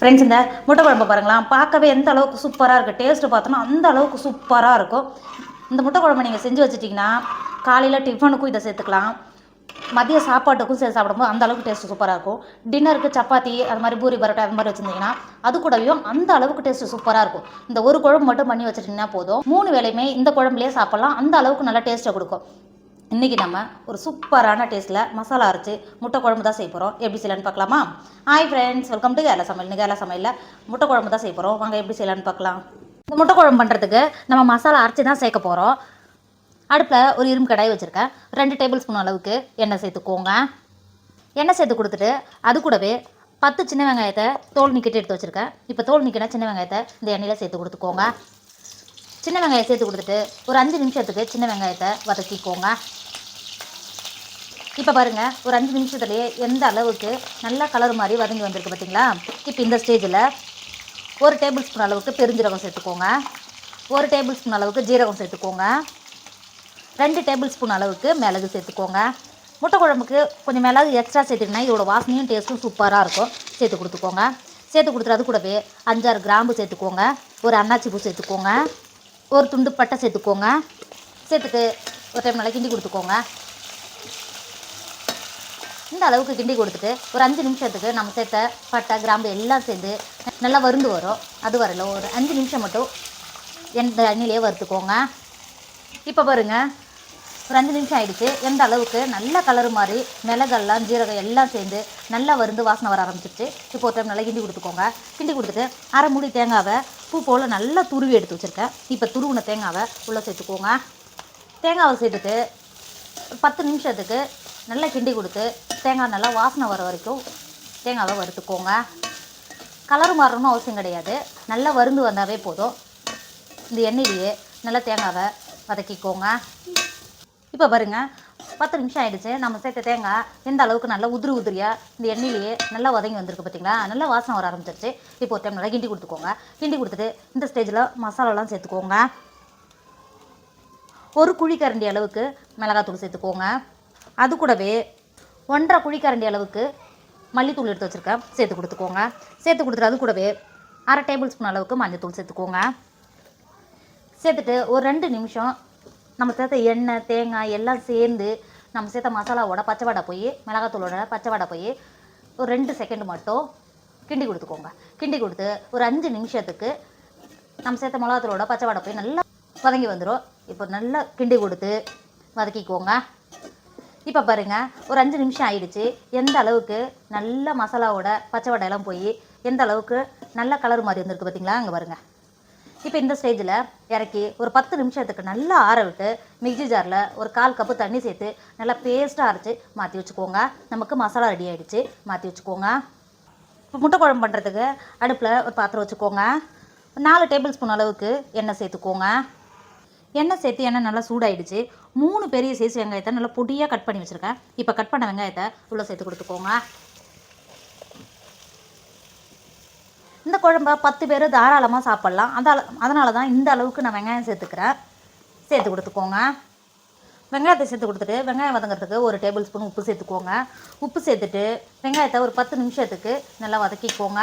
Friends இந்த முட்டை குழம்பு பாருங்களேன். பார்க்கவே எந்த அளவுக்கு சூப்பராக இருக்குது டேஸ்ட்டு பார்த்தோன்னா அந்த அளவுக்கு சூப்பராக இருக்கும். இந்த முட்டை குழம்பு நீங்கள் செஞ்சு வச்சுட்டிங்கன்னா காலையில் டிஃபனுக்கும் இதை சேர்த்துக்கலாம். மதிய சாப்பாட்டுக்கும் சேர்த்து சாப்பிடும்போது அந்த அளவுக்கு டேஸ்ட்டு சூப்பராக இருக்கும். டின்னருக்கு சப்பாத்தி அது மாதிரி பூரி பரோட்டா அது மாதிரி வச்சுருந்தீங்கன்னா அது கூடயும் அந்த அளவுக்கு டேஸ்ட்டு சூப்பராக இருக்கும். இந்த ஒரு குழம்பு மட்டும் பண்ணி வச்சுட்டிங்கன்னா போதும். மூணு வேளையுமே இந்த குழம்புலேயே சாப்பிட்லாம். அந்த அளவுக்கு நல்லா டேஸ்ட்டை கொடுக்கும். இன்றைக்கி நம்ம ஒரு சூப்பரான டேஸ்ட்டில் மசாலா அரைச்சி முட்டை குழம்பு தான் செய்ய போகிறோம் எப்படி செய்யலான்னு பார்க்கலாமா? Hi friends welcome to Kerala சமையல். கேரளா சமையலில் முட்டை குழம்பு தான் செய்ய போகிறோம் வாங்க எப்படி செய்யலான்னு பார்க்கலாம். இந்த முட்டை குழம்பு பண்ணுறதுக்கு நம்ம மசாலா அரைச்சி தான் சேர்க்க போகிறோம் அடுப்பில் ஒரு இரும்பு கடாய் வச்சுருக்கேன். ரெண்டு டேபிள் ஸ்பூன் அளவுக்கு எண்ணெய் சேர்த்துக்கோங்க. எண்ணெய் சேர்த்து கொடுத்துட்டு அது கூடவே பத்து சின்ன வெங்காயத்தை தோல் நிக்கிட்டு எடுத்து வச்சுருக்கேன். இப்போ தோல் நிற்கினா சின்ன வெங்காயத்தை இந்த எண்ணெயில் சேர்த்து கொடுத்துக்கோங்க. சின்ன வெங்காயம் சேர்த்து கொடுத்துட்டு ஒரு அஞ்சு நிமிஷத்துக்கு சின்ன வெங்காயத்தை வதக்கிக்கோங்க. இப்போ பாருங்கள் ஒரு அஞ்சு நிமிஷத்துலேயே எந்த அளவுக்கு நல்லா கலர் மாதிரி வதங்கி வந்திருக்கு பார்த்தீங்களா இப்போ இந்த ஸ்டேஜில் ஒரு டேபிள் ஸ்பூன் அளவுக்கு பெருஞ்சீரகம் சேர்த்துக்கோங்க. ஒரு டேபிள் ஸ்பூன் அளவுக்கு ஜீரகம் சேர்த்துக்கோங்க. ரெண்டு டேபிள் ஸ்பூன் அளவுக்கு மிளகு சேர்த்துக்கோங்க. முட்டை குழம்புக்கு கொஞ்சம் மிளகு எக்ஸ்ட்ரா சேர்த்துக்கினா இதோட வாசனையும் டேஸ்ட்டும் சூப்பராக இருக்கும். சேர்த்து கொடுத்துக்கோங்க. சேர்த்து கொடுத்துட்டு அது கூடவே அஞ்சாறு கிராம்பு சேர்த்துக்கோங்க. ஒரு அன்னாச்சி பூ சேர்த்துக்கோங்க. ஒரு துண்டு பட்டை சேர்த்துக்கோங்க. சேர்த்துட்டு ஒரு டைம் நல்லா கிண்டி கொடுத்துக்கோங்க. இந்த அளவுக்கு கிண்டி கொடுத்துட்டு ஒரு அஞ்சு நிமிஷத்துக்கு நம்ம சேர்த்த பட்டை கிராம்பு எல்லாம் சேர்ந்து நல்லா வருந்து வரும். அது வரல ஒரு அஞ்சு நிமிஷம் மட்டும் எந்த எண்ணெயிலே வறுத்துக்கோங்க. இப்போ பாருங்க ஒரு அஞ்சு நிமிஷம் ஆகிடுச்சு எந்த அளவுக்கு நல்ல கலர் மாதிரி மிளகெல்லாம் ஜீரகம் எல்லாம் சேர்ந்து நல்லா வருந்து வாசனை வர ஆரம்பிச்சிருச்சு. இப்போ ஒரு டைம் நல்லா கிண்டி கொடுத்துக்கோங்க. கிண்டி கொடுத்துட்டு அரை மூடி தேங்காவை பூ போல் நல்லா துருவி எடுத்து வச்சுருக்கேன். இப்போ துருவின தேங்காவை உள்ளே சேர்த்துக்கோங்க. தேங்காவை சேர்த்துட்டு பத்து நிமிஷத்துக்கு நல்லா கிண்டி கொடுத்து தேங்காய் நல்லா வாசனை வர வரைக்கும் தேங்காவை வறுத்துக்கோங்க. கலர் மாறணும்னு அவசியம் கிடையாது. நல்லா வருந்து வந்தாவே போதும். இந்த எண்ணெயிலேயே நல்லா தேங்காவை வதக்கிக்கோங்க. இப்போ பாருங்க பத்து நிமிஷம் ஆகிடுச்சு நம்ம சேர்த்த தேங்காய் எந்த அளவுக்கு நல்லா உதிரி உதிரியாக இந்த எண்ணெயிலேயே நல்லா வதங்கி வந்திருக்கு பார்த்தீங்களா நல்லா வாசனை வர ஆரம்பிச்சிருச்சு. இப்போ ஒரு டைம் நல்லா கிண்டி கொடுத்துக்கோங்க. கிண்டி கொடுத்துட்டு இந்த ஸ்டேஜில் மசாலாலாம் சேர்த்துக்கோங்க. ஒரு குழி கரண்டி அளவுக்கு மிளகாத்தூள் சேர்த்துக்கோங்க. அது கூடவே ஒன்றரை குழிக்கரண்டி அளவுக்கு மல்லித்தூள் எடுத்து வச்சுருக்கேன். சேர்த்து கொடுத்துக்கோங்க. சேர்த்து கொடுத்துட்டு அது கூடவே அரை டேபிள் ஸ்பூன் அளவுக்கு மஞ்சத்தூள் சேர்த்துக்கோங்க. சேர்த்துட்டு ஒரு ரெண்டு நிமிஷம் நம்ம சேர்த்த எண்ணெய் தேங்காய் எல்லாம் சேர்ந்து நம்ம சேர்த்த மசாலாவோட பச்சை வடை போய் மிளகாத்தூளோட பச்சை வடை போய் ஒரு ரெண்டு செகண்ட் மட்டும் கிண்டி கொடுத்துக்கோங்க. கிண்டி கொடுத்து ஒரு அஞ்சு நிமிஷத்துக்கு நம்ம சேர்த்த மிளகாத்தூளோட பச்சை வடை போய் நல்லா வதங்கி வந்துடும் இப்போ நல்லா கிண்டி கொடுத்து வதக்கிக்கோங்க. இப்போ பாருங்கள் ஒரு அஞ்சு நிமிஷம் ஆயிடுச்சு. எந்த அளவுக்கு நல்ல மசாலாவோட பச்சை வடையெல்லாம் போய் எந்த அளவுக்கு நல்ல கலர் மாதிரி வந்திருக்கு பார்த்தீங்களா அங்கே பாருங்க. இப்போ இந்த ஸ்டேஜில் இறக்கி ஒரு பத்து நிமிஷத்துக்கு நல்லா ஆற விட்டு மிக்ஸி ஜாரில் ஒரு கால் கப்பு தண்ணி சேர்த்து நல்லா பேஸ்ட்டாக அரைச்சி மாற்றி வச்சுக்கோங்க. நமக்கு மசாலா ரெடி ஆகிடுச்சு மாற்றி வச்சுக்கோங்க. இப்போ முட்டை குழம்பு பண்ணுறதுக்கு அடுப்பில் ஒரு பாத்திரம் வச்சுக்கோங்க. நாலு டேபிள் ஸ்பூன் அளவுக்கு எண்ணெய் சேர்த்துக்கோங்க. எண்ணெய் சேர்த்து எண்ணெய் நல்லா சூடாயிடுச்சு. மூணு பெரிய சைஸ் வெங்காயத்தை நல்லா பொடியாக கட் பண்ணி வச்சுருக்கேன். இப்போ கட் பண்ண வெங்காயத்தை உள்ளே சேர்த்து கொடுத்துக்கோங்க. இந்த குழம்ப பத்து பேர் தாராளமாக சாப்பிட்லாம். அந்த அதனால தான் இந்த அளவுக்கு நான் வெங்காயம் சேர்த்துக்கிறேன். சேர்த்து கொடுத்துக்கோங்க. வெங்காயத்தை சேர்த்து கொடுத்துட்டு வெங்காயம் வதங்கிறதுக்கு ஒரு டேபிள் ஸ்பூன் உப்பு சேர்த்துக்கோங்க. உப்பு சேர்த்துட்டு வெங்காயத்தை ஒரு பத்து நிமிஷத்துக்கு நல்லா வதக்கிக்கோங்க.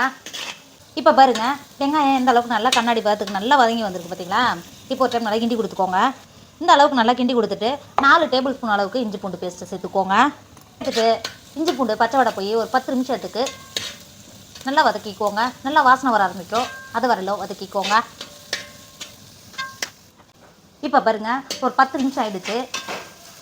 இப்போ பாருங்கள் வெங்காயம் எந்த அளவுக்கு நல்லா கண்ணாடி பார்த்துக்கு நல்லா வதங்கி வந்திருக்கு பார்த்தீங்களா இப்போ ஒரு டைம் நல்லா கிண்டி கொடுத்துக்கோங்க. இந்த அளவுக்கு நல்லா கிண்டி கொடுத்துட்டு நாலு டேபிள் ஸ்பூன் அளவுக்கு இஞ்சி பூண்டு பேஸ்ட்டு சேர்த்துக்கோங்க. எடுத்துட்டு இஞ்சி பூண்டு பச்சை வடை போய் ஒரு பத்து நிமிஷத்துக்கு நல்லா வதக்கிக்கோங்க. நல்லா வாசனை வர ஆரம்பிக்கும். அது வரலும் வதக்கிக்கோங்க. இப்போ பாருங்க ஒரு பத்து நிமிஷம் ஆயிடுச்சு.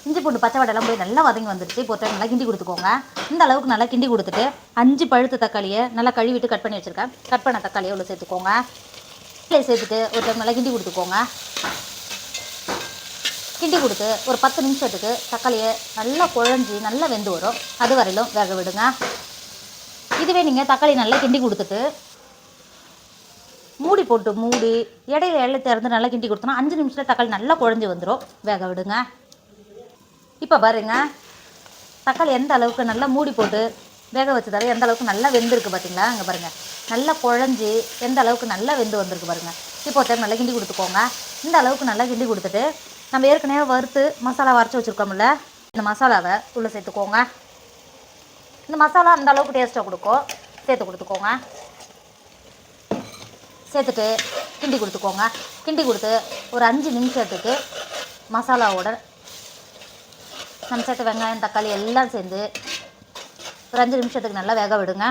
இஞ்சி பூண்டு பச்சை வடையெல்லாம் போய் நல்லா வதங்கி வந்துடுச்சு இப்போ நல்லா கிண்டி கொடுத்துக்கோங்க. இந்த அளவுக்கு நல்லா கிண்டி கொடுத்துட்டு அஞ்சு பழுத்த தக்காளியை நல்லா கழுவிட்டு கட் பண்ணி வச்சுருக்கேன். கட் பண்ண தக்காளியை உள்ள சேர்த்துக்கோங்க. தக்காளியை சேர்த்துட்டு ஒரு டைம் நல்லா கிண்டி கொடுத்துக்கோங்க. கிண்டி கொடுத்து ஒரு பத்து நிமிஷத்துக்கு தக்காளியை நல்லா குழஞ்சி நல்லா வெந்து வரும். அது வரையிலும் வேக விடுங்க. இதுவே நீங்கள் தக்காளி நல்லா கிண்டி கொடுத்துட்டு மூடி போட்டு மூடி இடையில இடையில திறந்து நல்லா கிண்டி கொடுத்தோன்னா அஞ்சு நிமிஷத்தில் தக்காளி நல்லா குழஞ்சி வந்துடும் வேக விடுங்க. இப்போ பாருங்க. தக்காளி எந்த அளவுக்கு நல்லா மூடி போட்டு வேக வச்சதால எந்த அளவுக்கு நல்லா வெந்திருக்கு பார்த்தீங்களா அங்கே பாருங்கள் நல்லா குழஞ்சி எந்த அளவுக்கு நல்லா வெந்து வந்திருக்கு பாருங்கள் இப்போ ஒரு டைம் நல்லா கிண்டி கொடுத்துக்கோங்க. இந்த அளவுக்கு நல்லா கிண்டி கொடுத்துட்டு நம்ம ஏற்கனவே வறுத்து மசாலா வரைச்சி வச்சுருக்கோம்ல இந்த மசாலாவை உள்ளே சேர்த்துக்கோங்க. இந்த மசாலா அந்த அளவுக்கு டேஸ்ட்டாக கொடுக்கும். சேர்த்து கொடுத்துக்கோங்க. சேர்த்துட்டு கிண்டி கொடுத்துக்கோங்க. கிண்டி கொடுத்து ஒரு அஞ்சு நிமிஷத்துக்கு மசாலாவோட நம்ம சேர்த்து வெங்காயம் தக்காளி எல்லாம் சேர்ந்து ஒரு அஞ்சு நிமிஷத்துக்கு நல்லா வேக விடுங்க.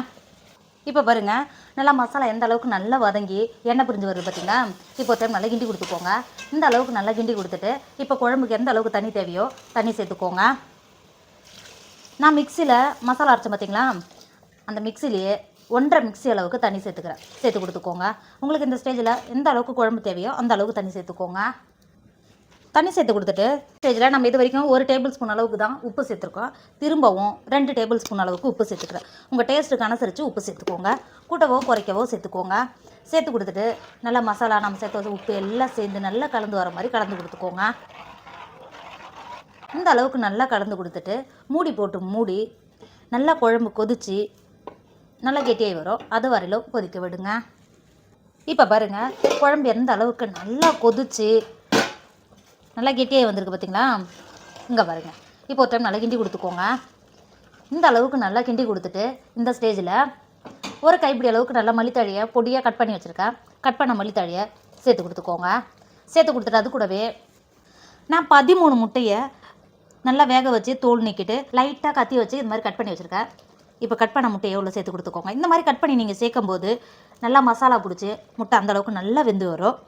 இப்போ பாருங்க நல்லா மசாலா எந்த அளவுக்கு நல்லா வதங்கி எண்ணெய் பிரிஞ்சு வருது பார்த்தீங்களா இப்போ டைம் நல்லா கிண்டி கொடுத்துக்கோங்க. இந்த அளவுக்கு நல்லா கிண்டி கொடுத்துட்டு இப்போ குழம்புக்கு எந்த அளவுக்கு தண்ணி தேவையோ தண்ணி சேர்த்துக்கோங்க. நான் மிக்சியில் மசாலா அரைச்சேன் பார்த்தீங்களா அந்த மிக்சிலேயே ஒன்றரை மிக்சி அளவுக்கு தண்ணி சேர்த்துக்கிறேன். சேர்த்து கொடுத்துக்கோங்க. உங்களுக்கு இந்த ஸ்டேஜில் எந்த அளவுக்கு குழம்பு தேவையோ அந்த அளவுக்கு தண்ணி சேர்த்துக்கோங்க. தண்ணி சேர்த்து கொடுத்துட்டு ஸ்டேஜில் நம்ம இது வரைக்கும் ஒரு டேபிள் ஸ்பூன் அளவுக்கு தான் உப்பு சேர்த்துருக்கோம். திரும்பவும் ரெண்டு டேபிள் ஸ்பூன் அளவுக்கு உப்பு சேர்த்துக்கிறேன். உங்கள் டேஸ்ட்டுக்கு அனுசரித்து உப்பு சேர்த்துக்கோங்க. கூட்டவோ குறைக்கவோ சேர்த்துக்கோங்க. சேர்த்து கொடுத்துட்டு நல்லா மசாலா நம்ம சேர்த்து உப்பு எல்லாம் சேர்ந்து நல்லா கலந்து வர மாதிரி கலந்து கொடுத்துக்கோங்க. இந்த அளவுக்கு நல்லா கலந்து கொடுத்துட்டு மூடி போட்டு மூடி நல்லா குழம்பு கொதிச்சு நல்லா கெட்டியாகி வரும். அது வரையிலும் கொதிக்க விடுங்க. இப்போ பாருங்கள் குழம்பு எந்த அளவுக்கு நல்லா கொதிச்சு நல்லா கெட்டியாக வந்திருக்கு பார்த்தீங்களா இங்கே பாருங்கள் இப்போ ஒரு டைம் நல்லா கிண்டி கொடுத்துக்கோங்க. இந்த அளவுக்கு நல்லா கிண்டி கொடுத்துட்டு இந்த ஸ்டேஜில் ஒரு கைப்பிடி அளவுக்கு நல்லா மல்லித்தழையை பொடியாக கட் பண்ணி வச்சுருக்கேன். கட் பண்ண மல்லித்தழையை சேர்த்து கொடுத்துக்கோங்க. சேர்த்து கொடுத்துட்டு அது கூடவே நான் பதிமூணு முட்டையை நல்லா வேக வச்சு தோல் நீக்கிட்டு லைட்டாக கத்தி வச்சு இது மாதிரி கட் பண்ணி வச்சுருக்கேன். இப்போ கட் பண்ண முட்டையை உள்ள சேர்த்து கொடுத்துக்கோங்க. இந்த மாதிரி கட் பண்ணி நீங்கள் சேர்க்கும்போது நல்லா மசாலா பிடிச்சி முட்டை அந்தளவுக்கு நல்லா வெந்து வரும்.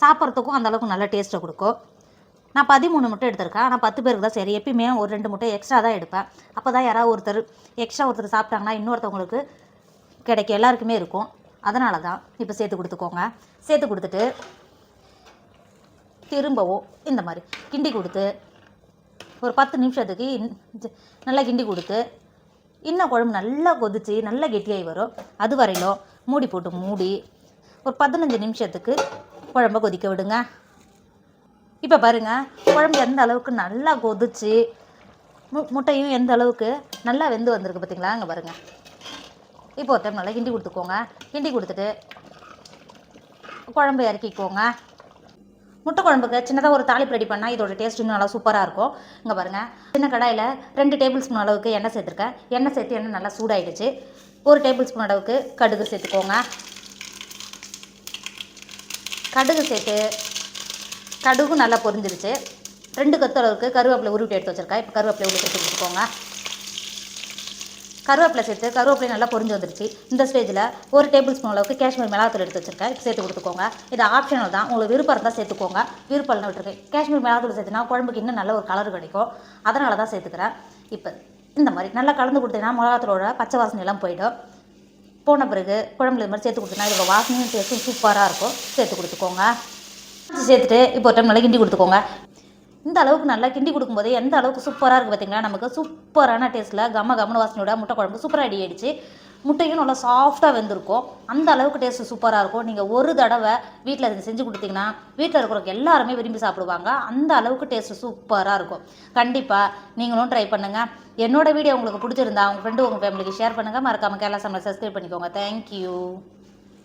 சாப்பிட்றதுக்கும் அந்தளவுக்கு நல்ல டேஸ்ட்டை கொடுக்கும். நான் பதிமூணு முட்டை எடுத்திருக்கேன். ஆனால் பத்து பேருக்கு தான் சரி. எப்பயுமே ஒரு ரெண்டு முட்டை எக்ஸ்ட்ரா தான் எடுப்பேன். அப்போ தான் யாராவது ஒருத்தர் எக்ஸ்ட்ரா ஒருத்தர் சாப்பிட்டாங்கன்னா இன்னொருத்தவங்களுக்கு கிடைக்கும் எல்லாருக்குமே இருக்கும். அதனால தான் இப்போ சேர்த்து கொடுத்துக்கோங்க. சேர்த்து கொடுத்துட்டு திரும்பவும் இந்த மாதிரி கிண்டி கொடுத்து ஒரு பத்து நிமிஷத்துக்கு இன்- நல்லா கிண்டி கொடுத்து இன்னும் குழம்பு நல்லா கொதிச்சு நல்லா கெட்டியாகி வரும். அது வரையிலும் மூடி போட்டு மூடி ஒரு பதினஞ்சு நிமிஷத்துக்கு குழம்ப கொதிக்க விடுங்க. இப்போ பாருங்கள் குழம்பு எந்த அளவுக்கு நல்லா கொதிச்சு மு முட்டையும் எந்த அளவுக்கு நல்லா வெந்து வந்திருக்கு பார்த்தீங்களா அங்கே பாருங்கள் இப்போ ஒரு டைம் நல்லா கிண்டி கொடுத்துக்கோங்க. கிண்டி கொடுத்துட்டு குழம்பு இறக்கிக்கோங்க. முட்டை குழம்புக்கு சின்னதாக ஒரு தாளிப்பு ரெடி பண்ணால் இதோட டேஸ்ட் இன்னும் நல்லா சூப்பராக இருக்கும். இங்கே பாருங்கள் சின்ன கடாயில் ரெண்டு டேபிள் ஸ்பூன் அளவுக்கு எண்ணெய் சேர்த்துருக்கேன். எண்ணெய் சேர்த்து எண்ணெய் நல்லா சூடாயிடுச்சு. ஒரு டேபிள் ஸ்பூன் அளவுக்கு கடுகு சேர்த்துக்கோங்க. கடுகு சேர்த்து கடுகும் நல்லா பொரிஞ்சிருச்சு. ரெண்டு கத்தளவுக்கு கருவேப்பிலை உருவிட்டு எடுத்து வச்சுருக்கேன். இப்போ கருவேப்பிலை உருவி சேர்த்து கருவேப்பிலை சேர்த்து கருவேப்பிலை நல்லா பொரிஞ்சு வந்துருச்சு. இந்த ஸ்டேஜில் ஒரு டேபிள் ஸ்பூன் அளவுக்கு காஷ்மீர் மிளகாத்தூள் எடுத்து வச்சிருக்கேன். சேர்த்து கொடுத்துக்கோங்க. இது ஆப்ஷனல் தான். உங்களுக்கு விருப்பம் இருந்தால் சேர்த்துக்கோங்க. விருப்பம் விட்டுருக்கேன் காஷ்மீர் மிளகாத்தூள் சேர்த்துனா குழம்புக்கு இன்னும் நல்ல ஒரு கலர் கிடைக்கும். அதனால தான் சேர்த்துக்கிறேன். இப்போ இந்த மாதிரி நல்லா கலந்து கொடுத்தீங்கன்னா மிளகாத்தூளோட பச்சை வாசனை எல்லாம் போயிடும். போன பிறகு குழம்புல இது மாதிரி சேர்த்து கொடுத்தீங்கன்னா இதோட வாசனையும் டேஸ்ட்டும் சூப்பராக இருக்கும். சேர்த்து கொடுத்துக்கோங்க. சேர்த்துட்டு இப்போ ஒரு டைம் நல்லா கிண்டி கொடுத்துக்கோங்க. இந்த அளவுக்கு நல்லா கிண்டி கொடுக்கும்போது எந்த அளவுக்கு சூப்பராக இருக்குது பார்த்தீங்களா நமக்கு சூப்பரான டேஸ்ட்டில் கம கமன வாசனையோட முட்டை குழம்பு சூப்பராக அடி ஆயிடுச்சு. முட்டையும் நல்லா சாஃப்டாக வெந்திருக்கும். அந்த அளவுக்கு டேஸ்ட் சூப்பராக இருக்கும். நீங்கள் ஒரு தடவை வீட்டில் இதை செஞ்சு கொடுத்தீங்கன்னா வீட்டில் இருக்கிறவங்க எல்லாருமே விரும்பி சாப்பிடுவாங்க. அந்த அளவுக்கு டேஸ்ட் சூப்பராக இருக்கும். கண்டிப்பாக நீங்களும் ட்ரை பண்ணுங்கள் என்னோட வீடியோ உங்களுக்கு பிடிச்சிருந்தா உங்கள் ஃப்ரெண்டு உங்கள் ஃபேமிலிக்கு ஷேர் பண்ணுங்கள் மறக்காமல் கேரளா சமையல் சப்ஸ்கிரைப் பண்ணிக்கோங்க. தேங்க்யூ